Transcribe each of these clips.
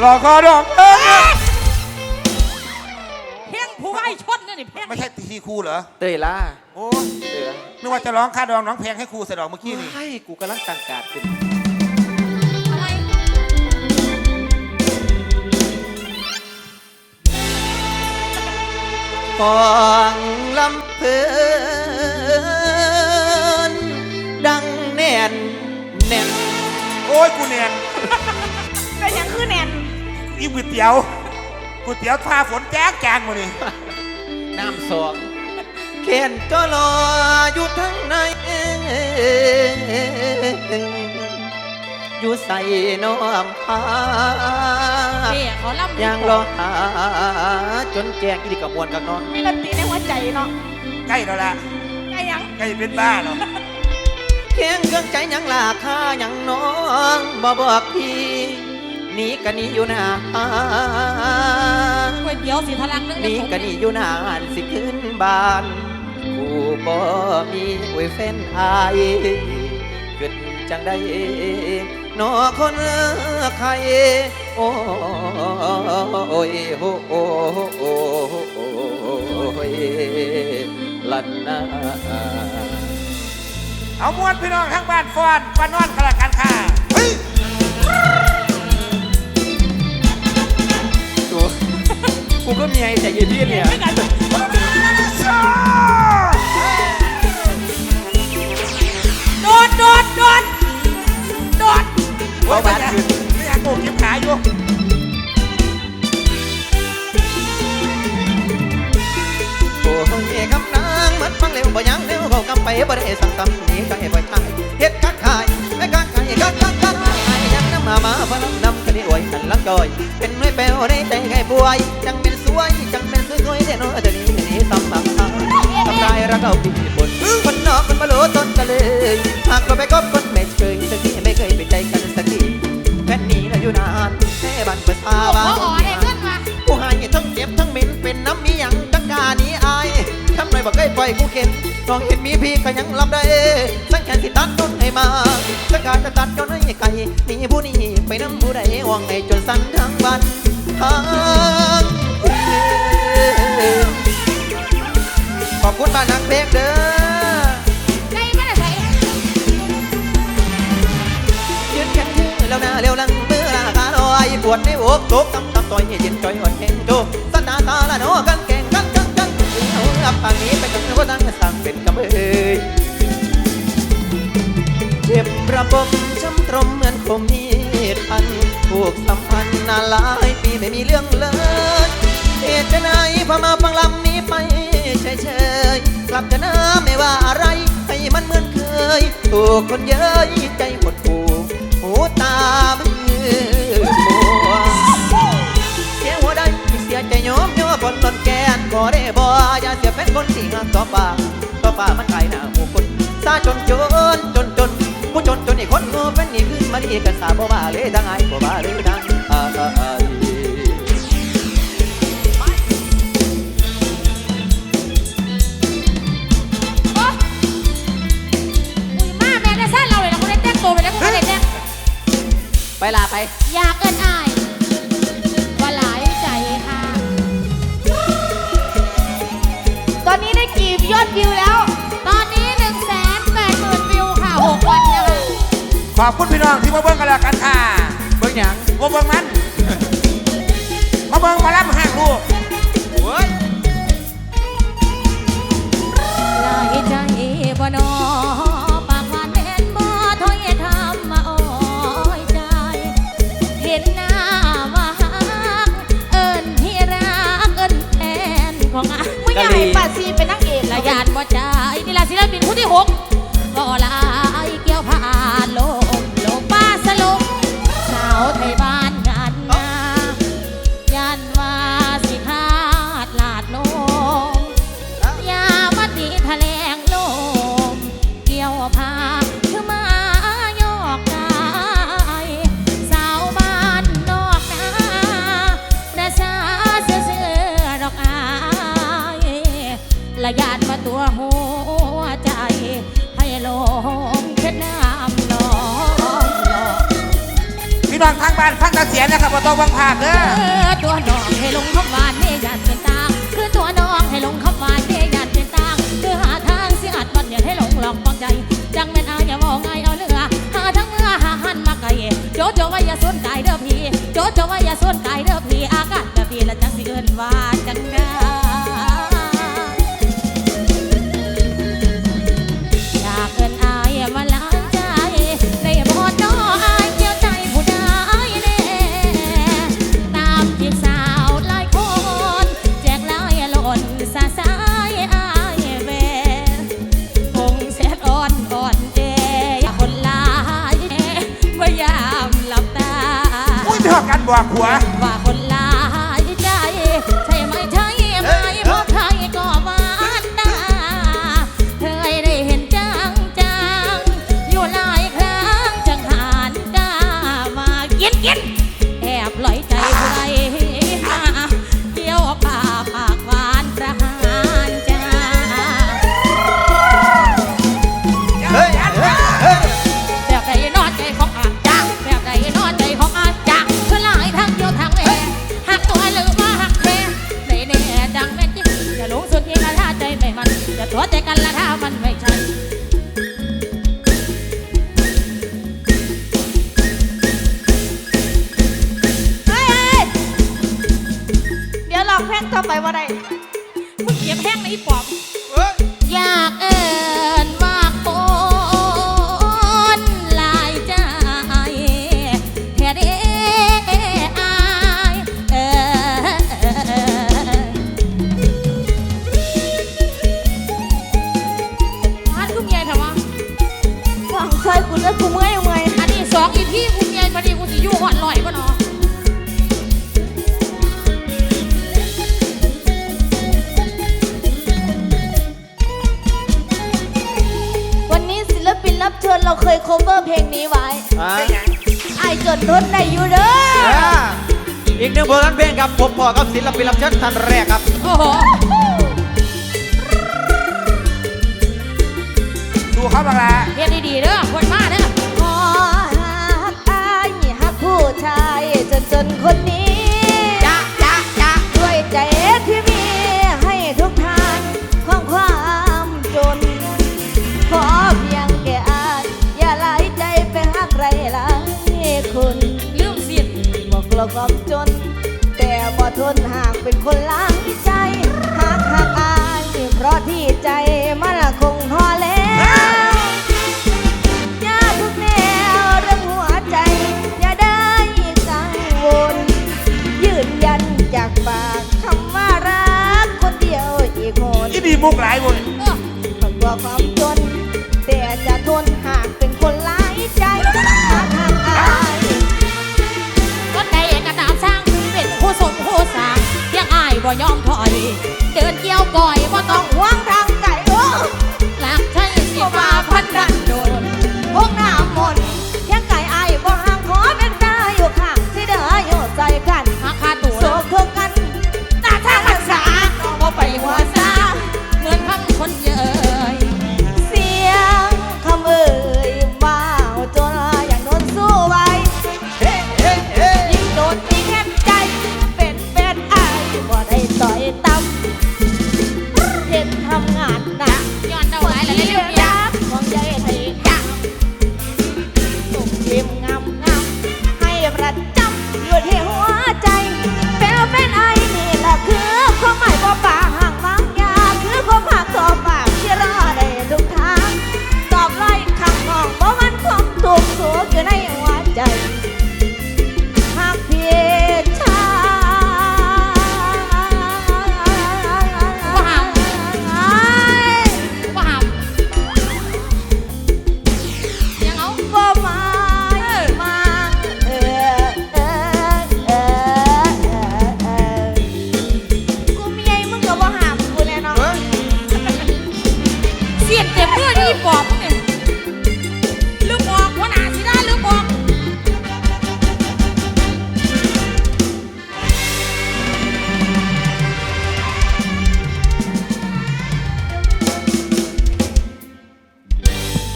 หลอกคอดอกเอ้ยเพียงผู้ไว้ชนนี่นี่เพียงไม่ใช่ทีครูเหรอ เตยล่าโอ้เตยล่านึกว่าจะร้องค่าดองน้องแพงให้ครูเสยดอกเมื่อกี้นี่ ให้กูกำลังตั้งการขึ้นอะไรฟองลำเพลินดังแน่นแน่นโอ้ยกูเนียน เป็นหยังคือแนน อีก๋วยเตี๋ยวก๋วยเตี๋ยวทาฝนแจ๊กแจงมานี่น้ำสองเข็นก็รออยู่ทั้งในอยู่ใส่น้อมพาเพี่เขาล่ำยังรอหาจนแจงอีดีกับมวลกับนอนมีดนตรีในหัวใจเนาะใกล้แล้วล่ะไอ้หยังใกล้เป็นบ้าแล้วเคียงเครื่องใจยังลาค่ายังน้องบ่บอกพี่ หนีกันนี่อยู่หนาก๋วยเตี๋ยวสีทะลักนึงหนีกันนี่อยู่นานสิขึ้นบ้านผู้บ่มีไว้แฟนอายเกิดจังได้นอคนใครโอ้ยโอ้โอ้โอ้โอ้ยลันนาเอามวนพี่น้องทั้งบ้านฟอนบ้านนอนขลักกัน กูก็มีไอ้แต่ยีพี่เนี่ยไม่กันโดดโดดโดดโดดโอ้ยบ้านคืนไม่อยากโกงยิ้มขาอยู่โอ้ยคำนางมันฟังเร็วบ่ยังเร็วเบากำไปบ่ได้สั่งตำหนีก็ให้บ่ทายเฮ็ดกักขายไม่กักขายกักกักกักขายยังน้ำมามาพลังนำกันได้อวยกันลังจอย เป็นไม่แปลวในใจให้ป่วยจังเป็นส วยจังเป็นสวยๆเด่นเดี๋ยวนี้นี่ตำบักทาทำลายรักเอาปีบนคนนอกคนมาโลต้นกันเลยหากเราไปกบคนไม่เคยสักทีไม่เคยไปใจกันสักทีแค่นี้แล้วอยู่นานแค่บันเปิดตาบ้าออ๋อได้ขึ้นมาผู้ให้ทั้งเจ็บทั้งเหม็นเป็นน้ำมีหยังตั้งกานี้อายทำไรบอกเคยปล่อยกูเข็นลองเห็นมีพี่ก็ยังรับได้สังแขนสิตัดต้นให้มาสังการจะตัดจนให้ไก่นีผู้นี้ไปน้ำผู้ใดหวังให้จนสั้นทั้งบันทั้ง คุณบ้านนักเพลงเด้อได้ม่ได้ใส่ยืนแข็งชื่อแล้วนะเร็วลังมือราคาลอยปวดในอกตกตำตำต่อยเย็นจอยอ่อนแข็งโจสันตาตาละโนกันแก่งกันกันกันเอาอับปางนี้ไปกันว่าตั้งสั่งเป็นกำเอ้ยเจ็บระบมช้ำตรมเหมือนคมมีดพันถูกสัมพันธ์นานหลายปีไม่มีเรื่องเลยเหตุจะไหนพอมาฟังลำนี้ไปเฉย ลับจะน้าไม่ว่าอะไร ให้มันเหมือนเคย ถูกคนเย้ยใจหดหูหูตามือมัวเสียหัวได้เสียใจโยมโยมคนตนแกนก็ได้บ่อย่าเสียเป็นคนที่งามต่อป่าต่อป่ามันไกลหน้าหมู่คนซาจนจนจนจนผู้จนจนนี่คนโง่เป็นนี่ขึ้นมาดีกันสาบ่ว่าเลยทั้งไอ้บ่ว่าเลยทั้งอ้ายโยอดวิวแล้ว ตอนนี้1นึ่งแสนแปดหมื่นวิวค่ะหกวันนะคะขอบคุณพี่น้องที่มาเบิ่งกันแล้วกันค่ะเบิ่งหยังมาเบิ่งมัน มาเบิ่งมาล่ำห่างลูกโอ้ยหลายใจบ่นอ ละยานมาตัวหัวใจ ให้ลมเช็ดน้ำนองหลอกพี่พี่น้องทางบ้านฟังตาเสียนะครับบ่ต้องบังพากเด้อ เออตัวน้องให้ลงคำหวานเมยานเป็นตางคือตัวน้องให้ลงคำหวานเมยานเป็นตางคือหาทางสิอัดบัดเนี่ยให้หลงหลอกฟังใจ จังแม่นอายอย่ามองไงเอาเรือหาทั้งเรือหาหันมาไกลโจโจว่าอย่าสนใจเด้อพี่โจโจว่าอย่าสนใจเด้อา ย cover เพลงนี้ไว้อ่าไอ้จนทนได้อยู่เด้ออ่าอีกหนึ่งผลงานเพลงครับผมพอกับศิลปินรับเชิญท่านแรกครับ โอ้โหดูเขาบังละเฮ็ดดีๆเด้อคนมาเด้อขอหักอายหักผู้ชายจนจนคนนี้ หักใครหลายคนลืมสิบอกเราความจน แต่บ่ทนหากเป็นคนล้างใจหากหักอายเพราะที่ใจมันคงพอแล้วอย่าทุกแนวเรื่องหัวใจ อย่าได้กังวล ยืนยันจากปากคำว่ารักคนเดียวอีกคนที่ดีมุกหลายหมดเออต้องกลัวความ บ่ยอมถอย เดินเกี่ยวก่อยบ่ำ สียนเต็มเพื่อนี่ปอบมึงเนี่ยลืมบอกว่าหนาสิได้ลืมบอก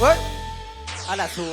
เฮ้ยอันน่ะสู